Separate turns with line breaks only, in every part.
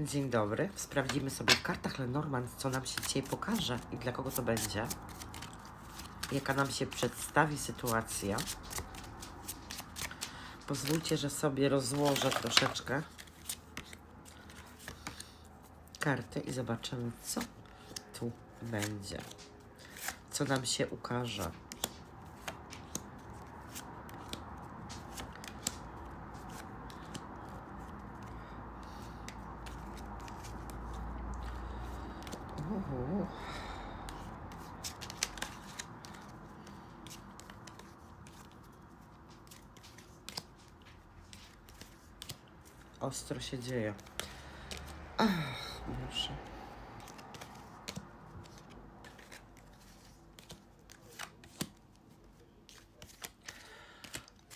Dzień dobry. Sprawdzimy sobie w kartach Lenormand, co nam się dzisiaj pokaże i dla kogo to będzie. Jaka nam się przedstawi sytuacja. Pozwólcie, że sobie rozłożę troszeczkę karty i zobaczymy, co tu będzie. Co nam się ukaże. Ostro się dzieje. Ach.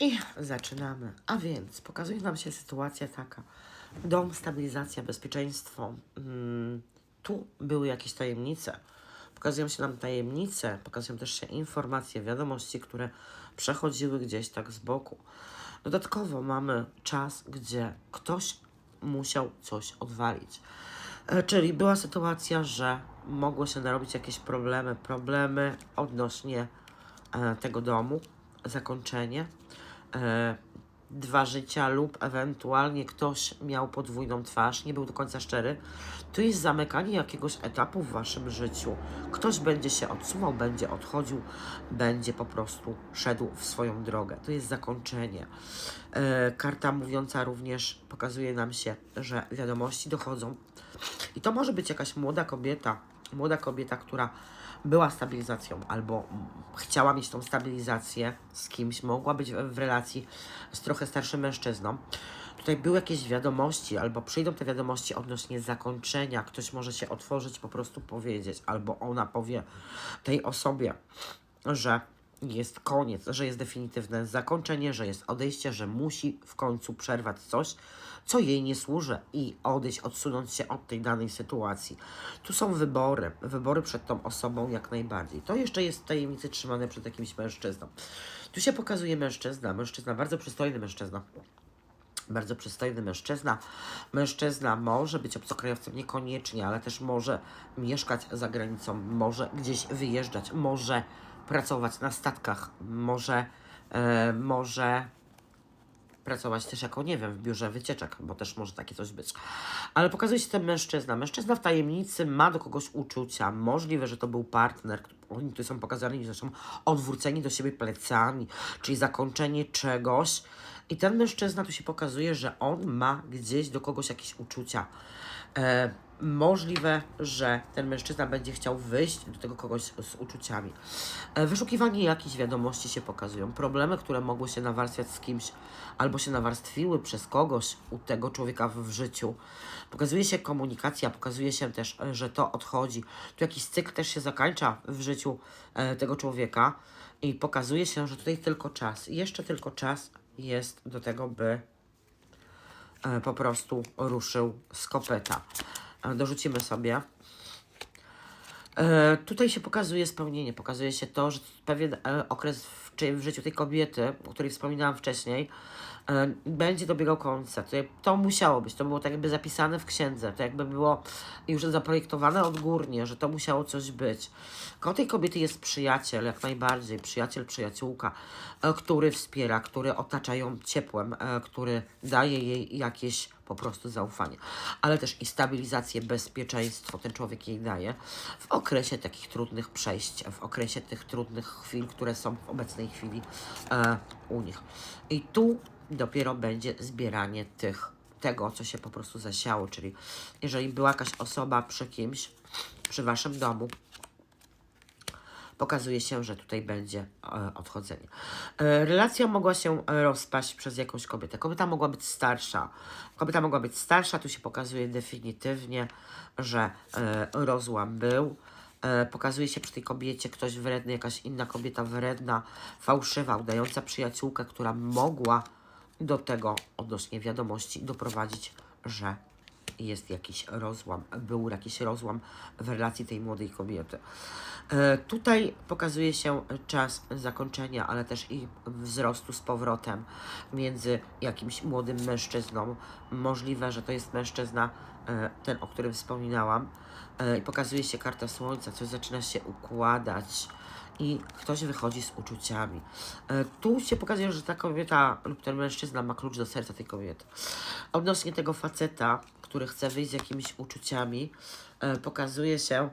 I zaczynamy. A więc pokazuje nam się sytuacja taka. Dom, stabilizacja, bezpieczeństwo. Mm, tu były jakieś tajemnice. Pokazują się nam tajemnice, pokazują też się informacje, wiadomości, które przechodziły gdzieś tak z boku. Dodatkowo mamy czas, gdzie ktoś musiał coś odwalić. E, Czyli była sytuacja, że mogło się narobić jakieś problemy, problemy odnośnie e, tego domu, zakończenie, e, dwa życia lub ewentualnie ktoś miał podwójną twarz, nie był do końca szczery. Tu jest zamykanie jakiegoś etapu w waszym życiu. Ktoś będzie się odsuwał, będzie odchodził, będzie po prostu szedł w swoją drogę. To jest zakończenie. E, karta mówiąca również pokazuje nam się, że wiadomości dochodzą. I to może być jakaś młoda kobieta, młoda kobieta, która była stabilizacją albo chciała mieć tą stabilizację z kimś, mogła być w relacji z trochę starszym mężczyzną. Tutaj były jakieś wiadomości, albo przyjdą te wiadomości odnośnie zakończenia. Ktoś może się otworzyć, po prostu powiedzieć, albo ona powie tej osobie, że jest koniec, że jest definitywne zakończenie, że jest odejście, że musi w końcu przerwać coś, co jej nie służy i odejść, odsunąć się od tej danej sytuacji. Tu są wybory, wybory przed tą osobą jak najbardziej. To jeszcze jest w tajemnicy trzymane przed jakimś mężczyzną. Tu się pokazuje mężczyzna, mężczyzna, bardzo przystojny mężczyzna bardzo przystojny mężczyzna. Mężczyzna może być obcokrajowcem niekoniecznie, ale też może mieszkać za granicą, może gdzieś wyjeżdżać, może pracować na statkach, może, e, może pracować też jako, nie wiem, w biurze wycieczek, bo też może takie coś być. Ale pokazuje się ten mężczyzna. Mężczyzna w tajemnicy ma do kogoś uczucia. Możliwe, że to był partner. Oni tu są pokazani, że są odwróceni do siebie plecami, czyli zakończenie czegoś. I ten mężczyzna tu się pokazuje, że on ma gdzieś do kogoś jakieś uczucia. E, możliwe, że ten mężczyzna będzie chciał wyjść do tego kogoś z uczuciami. E, wyszukiwanie jakichś wiadomości się pokazują. Problemy, które mogły się nawarstwiać z kimś, albo się nawarstwiły przez kogoś u tego człowieka w, życiu. Pokazuje się komunikacja, pokazuje się też, e, że to odchodzi. Tu jakiś cykl też się zakończa w życiu e, tego człowieka i pokazuje się, że tutaj tylko czas. Jeszcze tylko czas jest do tego, by po prostu ruszył z kopyta. Dorzucimy sobie. E, tutaj się pokazuje spełnienie, pokazuje się to, że pewien e, okres w, czy w życiu tej kobiety, o której wspominałam wcześniej, e, będzie dobiegał końca. To, to musiało być, to było tak jakby zapisane w księdze, to jakby było już zaprojektowane odgórnie, że to musiało coś być. Koło tej kobiety jest przyjaciel, jak najbardziej, przyjaciel, przyjaciółka, e, który wspiera, który otacza ją ciepłem, e, który daje jej jakieś po prostu zaufanie, ale też i stabilizację, bezpieczeństwo ten człowiek jej daje w okresie takich trudnych przejść, w okresie tych trudnych chwil, które są w obecnej chwili e, u nich. I tu dopiero będzie zbieranie tych, tego, co się po prostu zasiało, czyli jeżeli była jakaś osoba przy kimś, przy waszym domu, pokazuje się, że tutaj będzie e, odchodzenie. E, relacja mogła się rozpaść przez jakąś kobietę. Kobieta mogła być starsza. Kobieta mogła być starsza, tu się pokazuje definitywnie, że e, rozłam był. E, pokazuje się przy tej kobiecie ktoś wredny, jakaś inna kobieta wredna, fałszywa, udająca przyjaciółkę, która mogła do tego odnośnie wiadomości doprowadzić, że jest jakiś rozłam, był jakiś rozłam w relacji tej młodej kobiety. E, tutaj pokazuje się czas zakończenia, ale też i wzrostu z powrotem między jakimś młodym mężczyzną. Możliwe, że to jest mężczyzna ten, o którym wspominałam. E, I pokazuje się karta słońca, coś zaczyna się układać i ktoś wychodzi z uczuciami. E, Tu się pokazuje, że ta kobieta lub ten mężczyzna ma klucz do serca tej kobiety. Odnośnie tego faceta, który chce wyjść z jakimiś uczuciami, e, pokazuje się,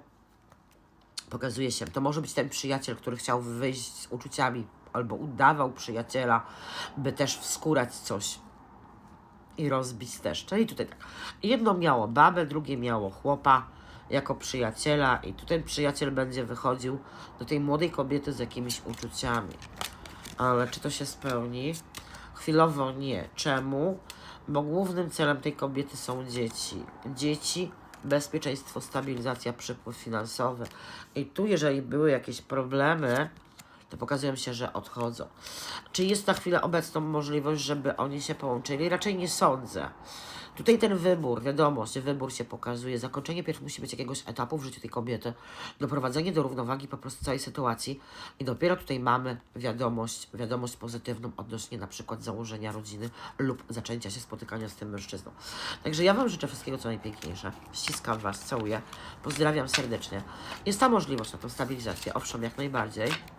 pokazuje się, to może być ten przyjaciel, który chciał wyjść z uczuciami albo udawał przyjaciela, by też wskórać coś i rozbić też. Czyli tutaj tak. Jedno miało babę, drugie miało chłopa jako przyjaciela i tu ten przyjaciel będzie wychodził do tej młodej kobiety z jakimiś uczuciami. Ale czy to się spełni? Chwilowo nie. Czemu? Bo głównym celem tej kobiety są dzieci. Dzieci, bezpieczeństwo, stabilizacja, przypływ finansowy. I tu, jeżeli były jakieś problemy, to pokazują się, że odchodzą. Czy jest na chwilę obecną możliwość, żeby oni się połączyli? Raczej nie sądzę. Tutaj ten wybór, wiadomość, wybór się pokazuje. Zakończenie pierw musi być jakiegoś etapu w życiu tej kobiety, doprowadzenie do równowagi po prostu całej sytuacji i dopiero tutaj mamy wiadomość, wiadomość pozytywną odnośnie na przykład założenia rodziny lub zaczęcia się spotykania z tym mężczyzną. Także ja Wam życzę wszystkiego co najpiękniejsze. Ściskam Was, całuję. Pozdrawiam serdecznie. Jest ta możliwość na tą stabilizację, owszem, jak najbardziej.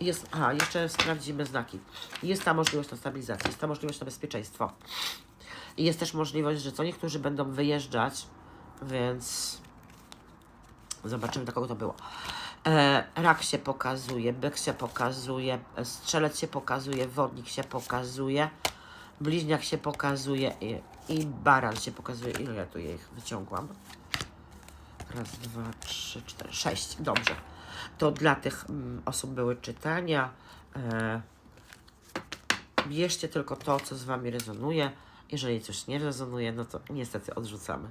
Jest, aha, jeszcze sprawdzimy znaki. Jest ta możliwość na stabilizację, jest ta możliwość na bezpieczeństwo. I jest też możliwość, że co niektórzy będą wyjeżdżać, więc zobaczymy, do kogo to było. E, rak się pokazuje, byk się pokazuje, strzelec się pokazuje, wodnik się pokazuje, bliźniak się pokazuje i, i baran się pokazuje. Ile ja tu ich wyciągłam? Raz, dwa, trzy, cztery, sześć. Dobrze. To dla tych mm, osób były czytania. E, bierzcie tylko to, co z Wami rezonuje. Jeżeli coś nie rezonuje, no to niestety odrzucamy.